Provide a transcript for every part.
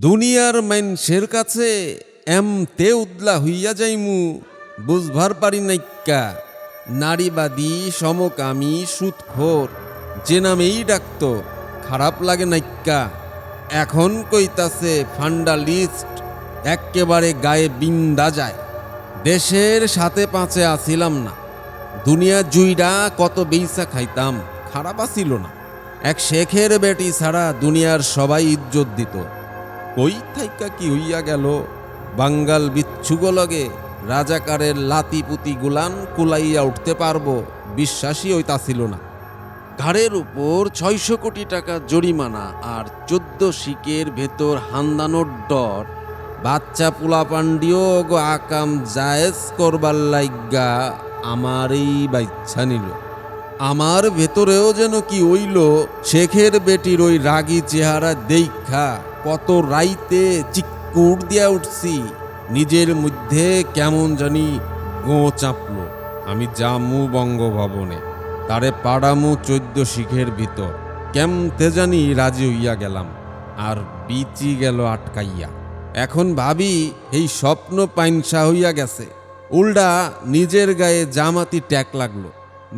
দুনিয়ার মাইনসের কাছে এম তে উদলা হইয়া যাইমু বুঝভার পারি নাইক্কা। নারীবাদী, সমকামী, সুৎখোর, যে নামেই ডাকতো, খারাপ লাগে নাইক্কা। এখন কইতাছে ফান্ডা লিস্ট এক্কেবারে গায়ে বিন্দা যায়। দেশের সাথে পাঁচে আসিলাম না। দুনিয়া জুইডা কত বেইসা খাইতাম, খারাপ আসিল না। এক শেখের বেটি ছাড়া দুনিয়ার সবাই ইজ্জত দিত। কই থাইকা কি হইয়া গেল? বাঙ্গাল বিচ্ছুগলগে রাজাকারের লাতি পুতি গুলান কুলাইয়া উঠতে পারব, বিশ্বাসই হইতাছিল না। ঘাড়ের উপর ছয়শো কোটি টাকা জরিমানা আর চোদ্দ শিকের ভেতর হান্দানোর ডর। বাচ্চা পুলা পান্ডিও গো আকাম জায়েজ করবার লাইগা আমারই বাচ্চা নিল। আমার ভেতরেও যেন কি হইল, শেখের বেটির ওই রাগী চেহারা দেইখা কত রাইতে চিক্কুর দিয়া উঠছি, নিজের মধ্যে কেমন জানি গো চাপলো। আমি জামু বঙ্গভবনে, তারে পাড়ামু চোদ্দ শিখের ভিতর। কেমতে জানি রাজি হইয়া গেলাম, আর বিচি গেল আটকাইয়া। এখন ভাবি, এই স্বপ্ন পাইনসা হইয়া গেছে। উল্ডা নিজের গায়ে জামাতি ট্যাক লাগল,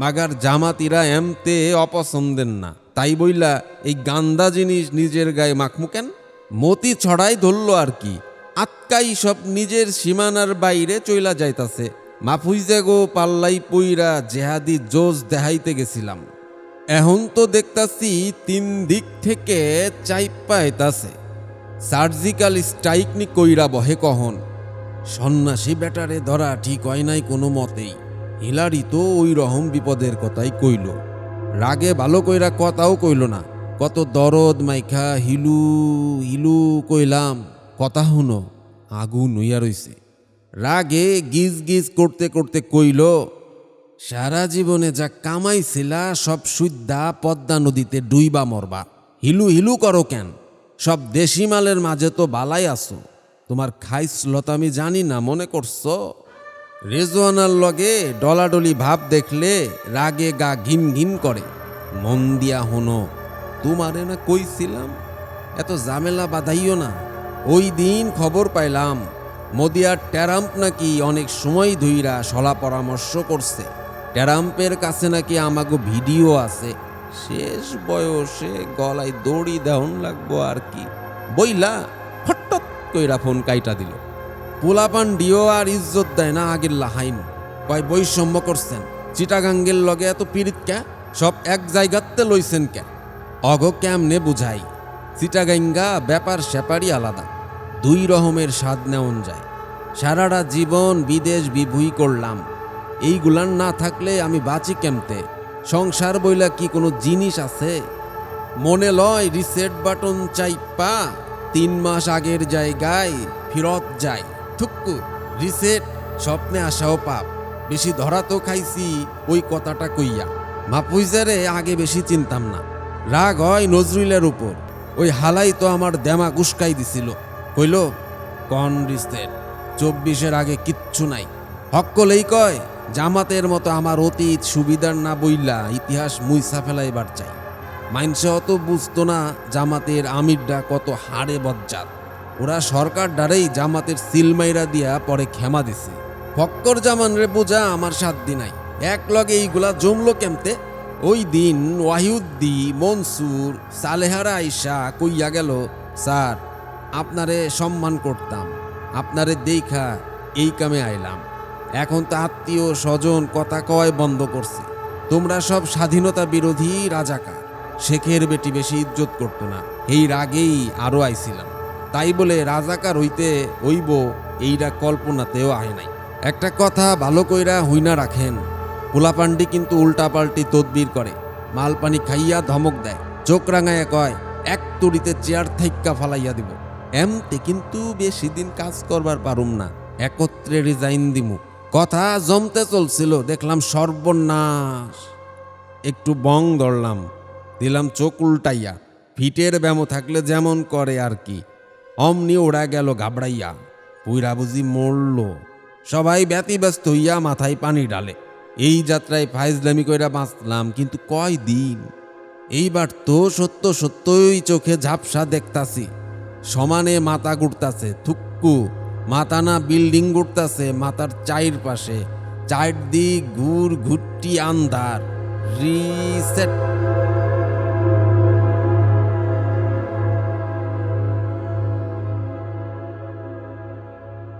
মাগার জামাতিরা এমতে অপছন্দের না। তাই বইলা, এই গান্দা জিনিস নিজের গায়ে মাখমু কেন? মতি ছড়াই ধরল আর কি। আত্কাই সব নিজের সীমানার বাইরে চইলা যাইতাছে। মাফুইজে গো পাল্লাই পইরা জেহাদি জোজ দেখাইতে গেছিলাম। এখন তো দেখতাছি তিন দিক থেকে চাইপা এতাছে সার্জিক্যাল স্ট্রাইক নি কইরা বহে কহন। সন্ন্যাসী ব্যাটারে ধরা ঠিক হয় নাই কোনো মতেই। হিলারি তো ওই রহম বিপদের কথাই কইল। রাগে ভালো কইরা কথাও কইল না। কত দরদ মাইখা হিলু হিলু কইলাম, কথা হুনো আগুন হইয়া রইছে। রাগে গিজ গিজ করতে করতে কইল, সারা জীবনে যা কামাইছিলা, সব সুদ্ধা পদ্মা নদীতে ডুইবা মরবা। হিলু হিলু করো কেন? সব দেশি মালের মাঝে তো বালাই আছো। তোমার খাইস আমি জানি না, মনে করছ? রেজওয়ানার লগে ডলাডলি ভাব দেখলে রাগে গা ঘিন ঘিন করে, মন দিয়া হনো তোমারে না কইছিলাম, এত ঝামেলা বাধাইও না। ওই দিন খবর পাইলাম, মদিয়ার ট্যারাম্প নাকি অনেক সময় ধুইরা সলা পরামর্শ করছে। ট্যারাম্পের কাছে নাকি আমাগো ভিডিও আছে। শেষ বয়সে গলায় দড়ি দেহন লাগবো আর কি। বইলা ফট্টত কইরা ফোন কাইটা দিল। পোলাপান ডিও আর ইজ্জত দেয় না আগের লাহাইন কয়, বৈষম্য করছেন। চিটাগাঙ্গের লগে এত পীড়িত ক্যা? সব এক জায়গাতে লইছেন কে অগ কেমনে বুঝাই? চিটাগাঙ্গা ব্যাপার স্যাপারই আলাদা। দুই রকমের স্বাদ নেওন যায়। সারাটা জীবন বিদেশ বিভুই করলাম। এইগুলান না থাকলে আমি বাঁচি কেমতে? সংসার বইলা কি কোনো জিনিস আছে? মনে লয় রিসেট বাটন চাইপা তিন মাস আগের জায়গায় ফিরত যাই। থুক্কু, রিসেট, স্বপ্নে আসাও পাপ। বেশি ধরা তো খাইছি, ওই কথাটা কইয়া। মাপুইজারে আগে বেশি চিনতাম না। রাগ হয় নজরুলের উপর। ওই হালাই তো আমার দেমা গুসকাই দিছিল। কইল, কন রিসেট চব্বিশের আগে কিচ্ছু নাই। হক্কলেই কয়, জামাতের মতো আমার অতীত সুবিধার না বইলা ইতিহাস মুইসা ফেলাইবার চাই। মাইনসে অত বুঝতো না জামাতের আমিরডা কত হাড়ে বজ্জাত। ওরা সরকার ডারেই জামাতের সিলমাইরা দিয়া পরে ক্ষমা দিছে। ফক্কর জামান রে বোঝা আমার সাধ্য নাই। এক লগে এইগুলা জমলো কেমতে? ওই দিন ওয়াহিউদ্দি মনসুর সালেহারা আইসা কইয়া গেল, স্যার, আপনারে সম্মান করতাম, আপনারে দেখা এই কামে আইলাম। এখন তো আত্মীয় স্বজন কথা কয় বন্ধ করছে। তোমরা সব স্বাধীনতা বিরোধী রাজাকার। শেখের বেটি বেশি ইজ্জত করতো না। এই রাগেই আরও আইছিলাম। তাই বলে রাজাকার হইতে হইব এইটা কল্পনাতেও আহে নাই। একটা কথা ভালো কইরা হইনা রাখেন। পোলাপান্ডি কিন্তু উল্টাপাল্টি তদবির করে। মাল পানি খাইয়া ধমক দেয়। চোখ রাঙাইয়া কয়, এক তুড়িতে চেয়ার থাইক্কা ফালাইয়া দিব। এমতে কিন্তু বেশি দিন কাজ করবার পারুম না। একত্রে রিজাইন দিমু। কথা জমতে চলছিল, দেখলাম সর্বনাশ। একটু বং ধরলাম। দিলাম চোখ উল্টাইয়া। ফিটের ব্যামো থাকলে যেমন করে আর কি। অমনি ওড়া গেল ঘাবড়াইয়া। পুইরা বুঝি মরল। সবাই ব্যতিব্যস্ত হইয়া মাথায় পানি ডালে এই যাত্রায় ফাইজলামি কইরা বাঁচলাম, কিন্তু কয় দিন এইবার তো সত্য সত্যই চোখে ঝাপসা দেখতাছি। সমানে মাথা ঘুরতাছে, থুক্কু। মাথা না বিল্ডিং ঘুরতাছে, মাথার চাইর পাশে। চারদিক ঘুর ঘুরটি আন্ধার। রিসেট।